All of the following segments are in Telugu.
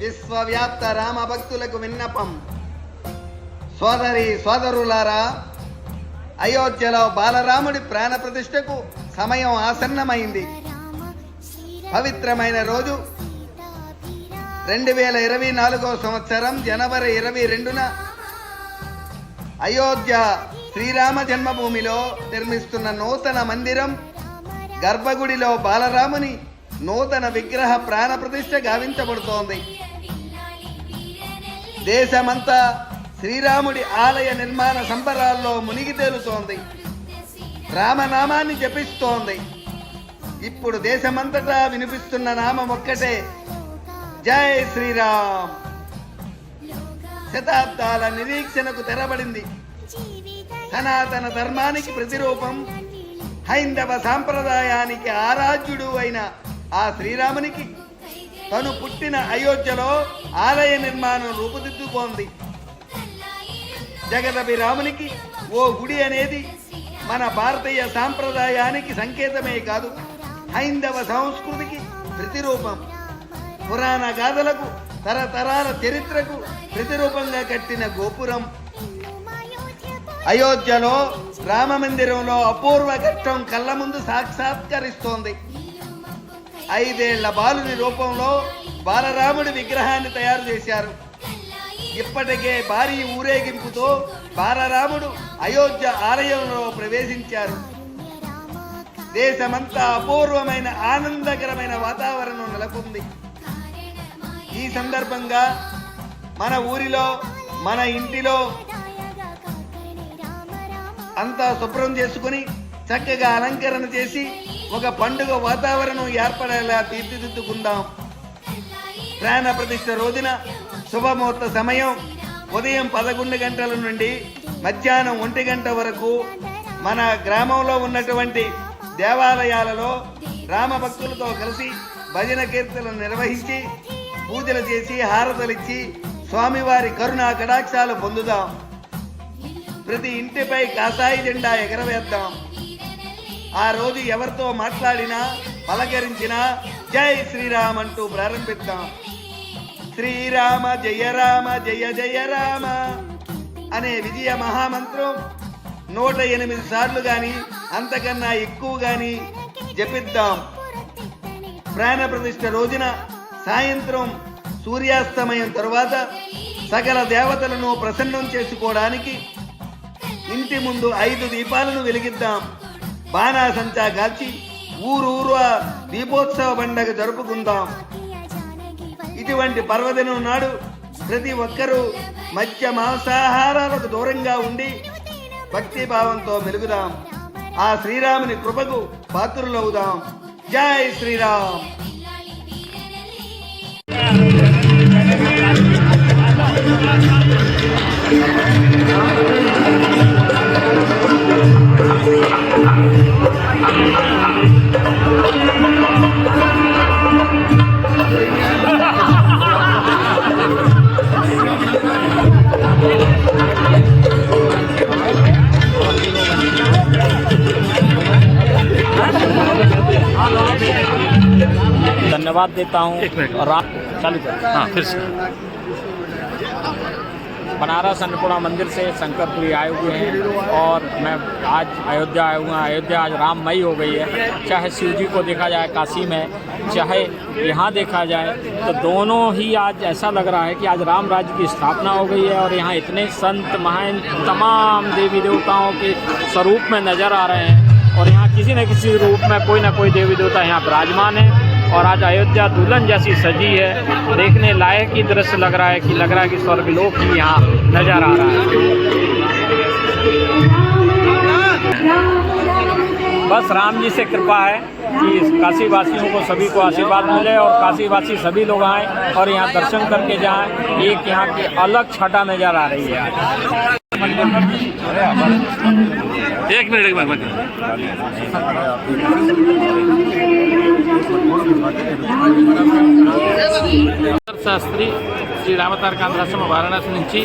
విశ్వవ్యాప్త రామ భక్తులకు విన్నపం. సోదరి సోదరులారా అయోధ్యలో బాలరాముడి ప్రాణ ప్రతిష్టకు సమయం ఆసన్నమైంది. పవిత్రమైన రోజు. రెండు వేల ఇరవై నాలుగో సంవత్సరం జనవరి ఇరవై రెండున అయోధ్య శ్రీరామ జన్మభూమిలో నిర్మిస్తున్న నూతన మందిరం గర్భగుడిలో బాలరాముని నూతన విగ్రహ ప్రాణ ప్రతిష్ఠ గావించబడుతోంది. దేశమంతా శ్రీరాముడి ఆలయ నిర్మాణ సంబరాల్లో మునిగి తేలుతోంది. రామనామాన్ని జపిస్తోంది. ఇప్పుడు దేశమంతటా వినిపిస్తున్న నామం ఒక్కటే జై శ్రీరామ్. శతాబ్దాల నిరీక్షణకు తెరబడింది. సనాతన ధర్మానికి ప్రతిరూపం. హైందవ సాంప్రదాయానికి ఆరాధ్యుడు అయిన ఆ శ్రీరామునికి తను పుట్టిన అయోధ్యలో ఆలయ నిర్మాణం రూపుదిద్దుకోంది జగదభి రామునికి ఓ గుడి అనేది మన భారతీయ సాంప్రదాయానికి సంకేతమే కాదు హైందవ సంస్కృతికి ప్రతిరూపం. పురాణ గాథలకు తరతరాల చరిత్రకు ప్రతిరూపంగా కట్టిన గోపురం. అయోధ్యలో రామ మందిరంలో అపూర్వ ఘట్టం కళ్ళ ముందు సాక్షాత్కరిస్తోంది. ఐదేళ్ళ బాలుని రూపంలో బాలరాముడి విగ్రహాన్ని తయారు చేశారు. ఇప్పటికే భారీ ఊరేగింపుతో బాలరాముడు అయోధ్య ఆలయంలో ప్రవేశించారు. దేశమంతా అపూర్వమైన ఆనందకరమైన వాతావరణం నెలకొంది. ఈ సందర్భంగా మన ఊరిలో మన ఇంటిలో అంతా శుభ్రం చేసుకుని చక్కగా అలంకరణ చేసి ఒక పండుగ వాతావరణం ఏర్పడేలా తీర్చిదిద్దుకుందాం. ప్రాణ ప్రతిష్ట రోజున శుభముహూర్త సమయం ఉదయం పదకొండు గంటల నుండి మధ్యాహ్నం ఒంటి గంట వరకు మన గ్రామంలో ఉన్నటువంటి దేవాలయాలలో రామ భక్తులతో కలిసి భజన కీర్తనలు నిర్వహించి పూజలు చేసి హారతలిచ్చి స్వామివారి కరుణా కటాక్షాలు పొందుదాం. ప్రతి ఇంటిపై కాసాయి జెండా ఎగరవేద్దాం. ఆ రోజు ఎవరితో మాట్లాడినా పలకరించినా జై శ్రీరామ్ అంటూ ప్రారంభిద్దాం. శ్రీరామ జయ రామ జయ జయ రామ అనే విజయ మహామంత్రం నూట ఎనిమిది సార్లు గాని అంతకన్నా ఎక్కువ గాని జపిద్దాం. ప్రాణ ప్రతిష్ఠ రోజున సాయంత్రం సూర్యాస్తమయం తరువాత సకల దేవతలను ప్రసన్నం చేసుకోవడానికి ఇంటి ముందు ఐదు దీపాలను వెలిగిద్దాం. బాణాసంచా కాల్చి ఊరూరు దీపోత్సవ పండగ జరుపుకుందాం. ఇటువంటి పర్వదినం నాడు ప్రతి ఒక్కరూ మత్స్య మాంసాహారాలకు దూరంగా ఉండి భక్తి భావంతో మెలుగుదాం. ఆ శ్రీరాముని కృపకు పాత్రులవుదాం. జై శ్రీరామ్. धन्यवाद देता हूँ। और राम चालू कर। हाँ फिर से। बनारस अन्नपूर्णा मंदिर से शंकरपुरी आए हुए हैं और मैं आज अयोध्या आया हुआ अयोध्या आज राममयी हो गई है। चाहे शिव जी को देखा जाए काशी में चाहे यहाँ देखा जाए तो दोनों ही आज ऐसा लग रहा है कि आज राम राज्य की स्थापना हो गई है और यहाँ इतने संत महान तमाम देवी देवताओं के स्वरूप में नज़र आ रहे हैं और यहाँ किसी न किसी रूप में कोई ना कोई देवी देवता यहाँ विराजमान है। और आज अयोध्या दुल्हन जैसी सजी है। देखने लायक ही दृश्य लग रहा है कि लग रहा है कि स्वर्गलोक ही यहाँ नज़र आ रहा है। बस राम जी से कृपा है कि काशी वासियों को सभी को आशीर्वाद मिले और काशी वासी सभी लोग आएँ और यहाँ दर्शन करके जाएँ। एक यहाँ की अलग छटा नज़र आ रही है। एक मिनट एक मिनट శాస్త్రి శ్రీ రామతారకాంధ్రాశ్రమ వారణాసి నుంచి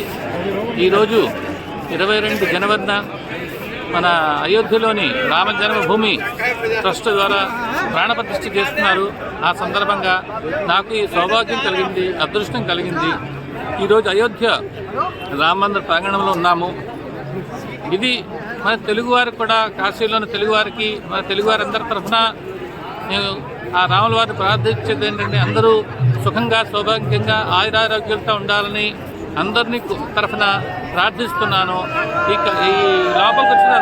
ఈరోజు ఇరవై రెండు జనవరిన మన అయోధ్యలోని రామ జన్మభూమి ట్రస్ట్ ద్వారా ప్రాణప్రతిష్ఠ చేస్తున్నారు. ఆ సందర్భంగా నాకు ఈ సౌభాగ్యం కలిగింది అదృష్టం కలిగింది. ఈరోజు అయోధ్య రామ మందిర ప్రాంగణంలో ఉన్నాము. ఇది మన తెలుగువారికి కూడా కాశీలోని తెలుగువారికి మన తెలుగువారందరి తరఫున నేను ఆ రాముల వారిని ప్రార్థించేది ఏంటంటే అందరూ సుఖంగా సౌభాగ్యంగా ఆయురారోగ్యాలతో ఉండాలని అందరినీ తరఫున ప్రార్థిస్తున్నాను. ఇక ఈ లోపలికి వచ్చిన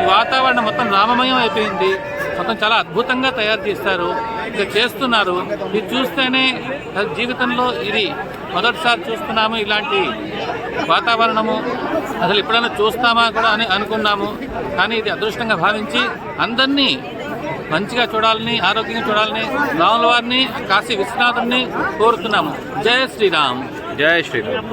ఈ వాతావరణం మొత్తం రామమయం అయిపోయింది. మొత్తం చాలా అద్భుతంగా తయారు చేస్తారు ఇక చేస్తున్నారు. ఇది చూస్తేనే జీవితంలో ఇది మొదటిసారి చూస్తున్నాము ఇలాంటి వాతావరణము. అసలు ఎప్పుడైనా చూస్తామా కూడా అని అనుకున్నాము. కానీ ఇది అదృష్టంగా భావించి అందరినీ మంచిగా చూడాలని ఆరోగ్యంగా చూడాలని రాముల వారిని కాశీ విశ్వనాథుని కోరుతున్నాము జయ శ్రీరామ్ జై Sriram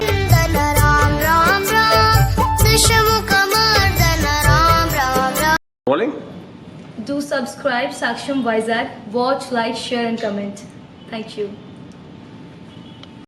Do subscribe Saksham Vizag. Watch, like, share, and comment. Thank you.